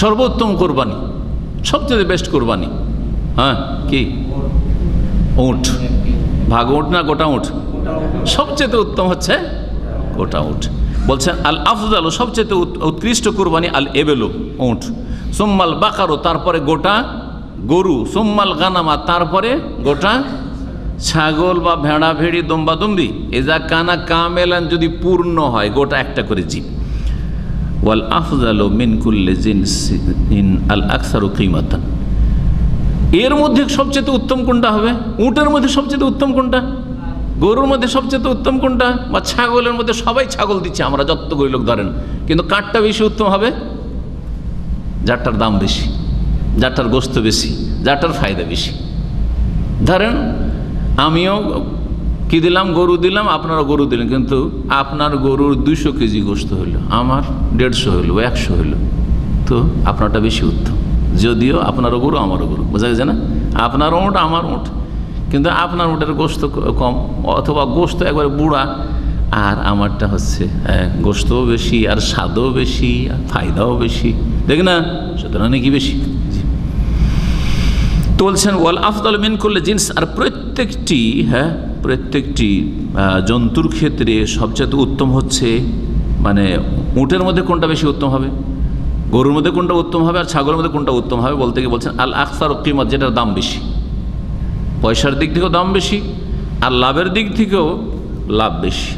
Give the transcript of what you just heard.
সর্বোত্তম কোরবানি, সবচেয়ে বেস্ট কোরবানি। হ্যাঁ কি? উঁট। ভাগ উঠ না গোটা উঠ সবচেয়ে উত্তম হচ্ছে গোটা উঠ বলছেন আল আফজাল সবচেয়ে উৎকৃষ্ট কোরবানি আল এবেলো উঠ সোম্মাল বাকারো, তারপরে গোটা গরু। সোম্মাল গানামা, তারপরে গোটা ছাগল বা ভেড়া, ভেড়ি, দম্বা, দম্বি। এজা কানা কামেলান যদি পূর্ণ হয়, গোটা একটা করে জীব। ওয়াল আফজাল মিন কুল্লে জিনস ইন আল আকসারু কিমাতান। এর মধ্যে সবচেয়ে উত্তম কোনটা হবে? উটের মধ্যে সবচেয়ে উত্তম কোনটা? গরুর মধ্যে সবচেয়ে উত্তম কোনটা? বা ছাগলের মধ্যে সবাই ছাগল দিচ্ছে, আমরা যতগুলি লোক ধরেন। কিন্তু কাঠটা বেশি উত্তম হবে? যারটার দাম বেশি, যারটার গোস্ত বেশি, যারটার ফায়দা বেশি। ধরেন, আমিও কি দিলাম? গরু দিলাম, আপনারা গরু দিলেন। কিন্তু আপনার গরুর দুশো কেজি গোস্ত হইল, আমার দেড়শো হইল, একশো হইল। তো আপনারটা বেশি উত্তম। যদিও আপনারও গরু, আমারও গরু। বোঝা গেছে না? আপনার ওঁট, আমার ওঁট। কিন্তু আপনার ওঁটের গোস্ত কম, অথবা গোস্ত একবারে বুড়া। আর আমারটা হচ্ছে গোস্তও বেশি, আর স্বাদও বেশি, আর ফায়দাও বেশি। দেখ না? সুতরাং নাকি বেশি? তো বলছেন, ওয়াল আফদল মিন করলে জিন্স। আর প্রত্যেকটি হ্যাঁ প্রত্যেকটি জন্তুর ক্ষেত্রে সবচেয়ে উত্তম হচ্ছে মানে উটের মধ্যে কোনটা বেশি উত্তম হবে? গরুর মধ্যে কোনটা উত্তম হবে? আর ছাগলের মধ্যে কোনটা উত্তম হবে? বলতে গিয়ে বলছেন, আল আকসার কিমত, যেটার দাম বেশি। পয়সার দিক থেকেও দাম বেশি, আর লাভের দিক থেকেও লাভ বেশি।